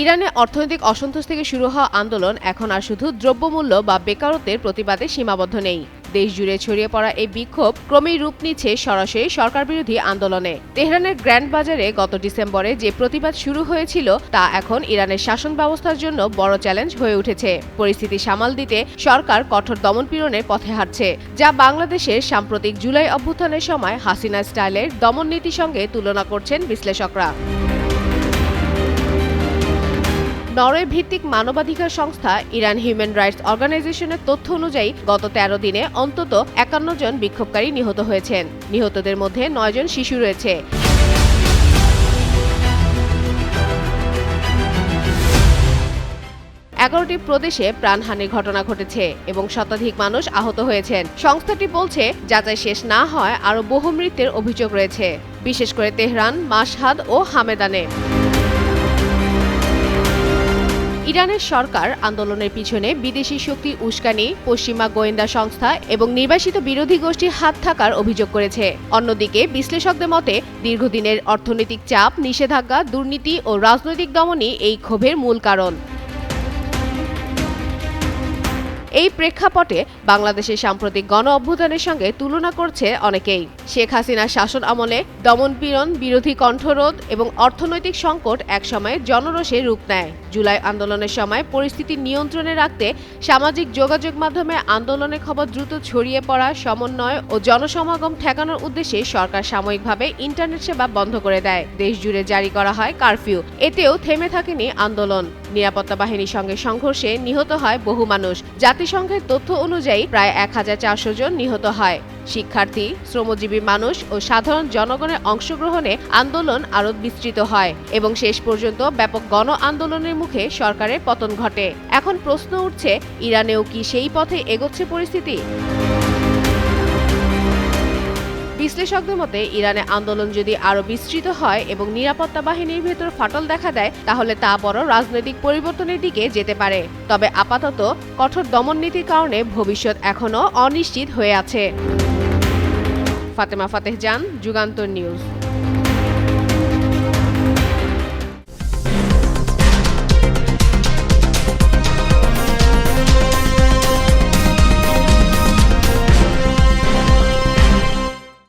ইরানে অর্থনৈতিক অসন্তোষ থেকে শুরু হওয়া আন্দোলন এখন আর শুধু দ্রব্যমূল্য বা বেকারত্বের প্রতিবাদে সীমাবদ্ধ নেই। দেশ জুড়ে ছড়িয়ে পড়া এই বিক্ষোভ ক্রমেই রূপ নিচ্ছে সরাসরি সরকার বিরোধী আন্দোলনে। তেহরানের গ্র্যান্ড বাজারে গত ডিসেম্বরে যে প্রতিবাদ শুরু হয়েছিল, তা এখন ইরানের শাসন ব্যবস্থার জন্য বড় চ্যালেঞ্জ হয়ে উঠেছে। পরিস্থিতি সামাল দিতে সরকার কঠোর দমনপীড়নের পথে হাঁটছে, যা বাংলাদেশের সাম্প্রতিক জুলাই অভ্যুত্থানের সময় হাসিনা স্টাইলের দমন নীতির সঙ্গে তুলনা করছেন বিশ্লেষকরা। নরওয়ে ভিত্তিক মানবাধিকার সংস্থা ইরান হিউম্যান রাইটস অর্গানাইজেশনের তথ্য অনুযায়ী, গত তেরো দিনে অন্তত একান্ন জন বিক্ষোভকারী নিহত হয়েছেন। নিহতদের মধ্যে নয় জন শিশু রয়েছে। এগারোটি প্রদেশে প্রাণহানির ঘটনা ঘটেছে এবং শতাধিক মানুষ আহত হয়েছেন। সংস্থাটি বলছে, যাচাই শেষ না হয় আরও বহু মৃত্যুর অভিযোগ রয়েছে। বিশেষ করে তেহরান মাসহাদ ও হামেদানে। ইরানের সরকার আন্দোলনের পিছনে বিদেশি শক্তি উস্কানি, পশ্চিমা গোয়েন্দা সংস্থা এবং নির্বাসিত বিরোধী গোষ্ঠীর হাত থাকার অভিযোগ করেছে। অন্যদিকে, বিশ্লেষকদের মতে, দীর্ঘদিনের অর্থনৈতিক চাপ, নিষেধাজ্ঞা, দুর্নীতি ও রাজনৈতিক দমনই এই ক্ষোভের মূল কারণ। এই প্রেক্ষাপটে বাংলাদেশের সাম্প্রতিক গণ অভ্যুত্থানের সঙ্গে তুলনা করছে অনেকেই। শেখ হাসিনার শাসন আমলে দমনপীড়ন বিরোধী কণ্ঠরোধ এবং অর্থনৈতিক সংকট একসময় জনরোষে রূপ নেয়। জুলাই আন্দোলনের সময় পরিস্থিতি নিয়ন্ত্রণে রাখতে সামাজিক যোগাযোগ মাধ্যমে আন্দোলনের খবর দ্রুত ছড়িয়ে পড়া, সমন্বয় ও জনসমাগম ঠেকানোর উদ্দেশ্যে সরকার সাময়িকভাবে ইন্টারনেট সেবা বন্ধ করে দেয়। দেশ জুড়ে জারি করা হয় কারফিউ। এতেও থেমে থাকেনি আন্দোলন। নিরাপত্তা বাহিনীর সঙ্গে সংঘর্ষে নিহত হয় বহু মানুষ। জাতিসংঘের তথ্য অনুযায়ী প্রায় এক হাজার চারশো জন নিহত হয়। শিক্ষার্থী, শ্রমজীবী মানুষ ও সাধারণ জনগণের অংশগ্রহণে আন্দোলন আরও বিস্তৃত হয় এবং শেষ পর্যন্ত ব্যাপক গণ আন্দোলনের মুখে সরকারের পতন ঘটে। এখন প্রশ্ন উঠছে, ইরানেও কি সেই পথে এগোচ্ছে পরিস্থিতি? বিশ্লেষকদের মতে, ইরানে আন্দোলন যদি আরও বিস্তৃত হয় এবং নিরাপত্তা বাহিনীর ভেতর ফাটল দেখা দেয়, তাহলে তা বড় রাজনৈতিক পরিবর্তনের দিকে যেতে পারে। তবে আপাতত কঠোর দমন নীতির কারণে ভবিষ্যৎ এখনও অনিশ্চিত হয়ে আছে। ফাতেমা ফাতেহ জান, যুগান্তর নিউজ।